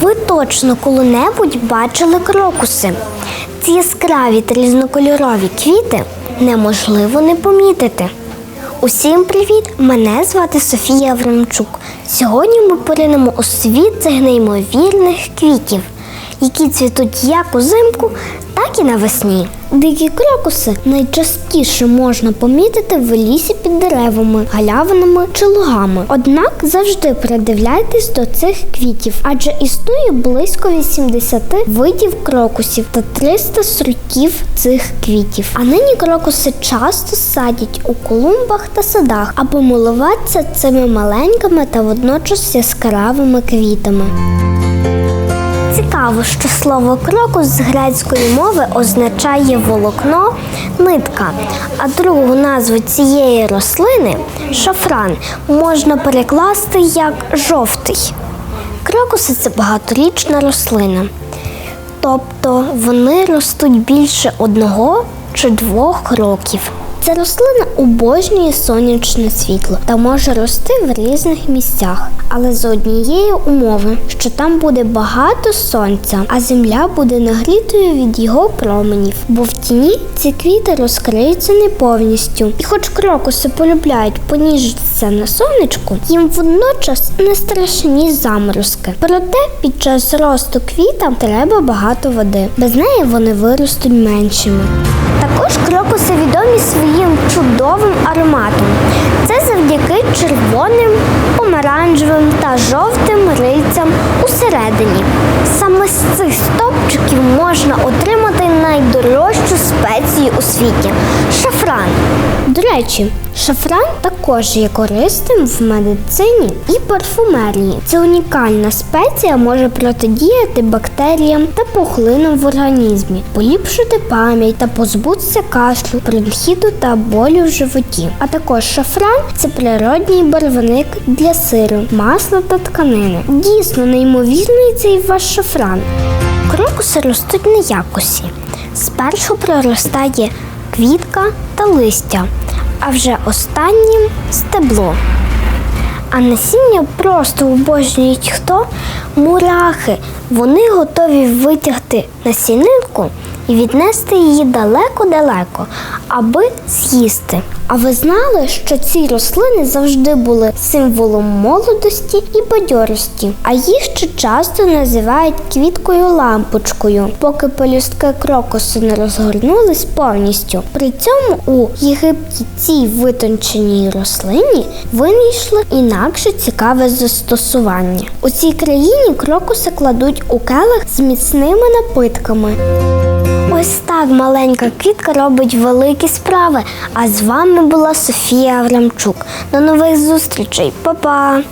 Ви точно коли-небудь бачили крокуси. Ці яскраві та різнокольорові квіти неможливо не помітити. Усім привіт! Мене звати Софія Времчук. Сьогодні ми поринемо у світ цих неймовірних квітів, які цвітуть як узимку, так і навесні. Дикі крокуси найчастіше можна помітити в лісі під деревами, галявинами чи лугами. Однак завжди придивляйтесь до цих квітів, адже існує близько 80 видів крокусів та 300 сортів цих квітів. А нині крокуси часто садять у клумбах та садах, аби милуватися цими маленькими та водночас яскравими квітами. Цікаво, що слово крокус з грецької мови означає волокно, нитка, а другу назву цієї рослини шафран можна перекласти як жовтий. Крокуси це багаторічна рослина. Тобто вони ростуть більше одного чи двох років. Ця рослина обожнює сонячне світло та може рости в різних місцях, але за однієї умови, що там буде багато сонця, а земля буде нагрітою від його променів, бо в тіні ці квіти розкриються не повністю. І хоч крокуси полюбляють поніжитися на сонечку, їм водночас не страшні заморозки. Проте під час росту квітам треба багато води. Без неї вони виростуть меншими. Також чудовим ароматом. Це завдяки червоним, помаранжевим та жовтим рильцям усередині. Саме з цих стопчиків можна отримати найдорожчу спецію у світі шафран. До речі, шафран також є корисним в медицині і парфумерії. Це унікальна спеція може протидіяти бактеріям та пухлинам в організмі, поліпшити пам'ять та позбутися кашлю, бронхіту та болю в животі. А також шафран це природній барвник для сиру, масла та тканини. Дійсно неймовірний цей ваш шафран. Крокуси ростуть на якосі. Спершу проростає квітка та листя, а вже останнім стебло. А насіння просто обожнюють хто? Мурахи. Вони готові витягти насінинку і віднести її далеко-далеко, аби з'їсти. А ви знали, що ці рослини завжди були символом молодості і бадьорості, а їх ще часто називають квіткою лампочкою, поки пелюстки крокусу не розгорнулись повністю. При цьому у Єгипті цій витонченій рослині винайшли інакше цікаве застосування. У цій країні крокуси кладуть у келих з міцними напитками. Ось так маленька квітка робить великі справи. А з вами була Софія Аврамчук. До нових зустрічей, Па-па!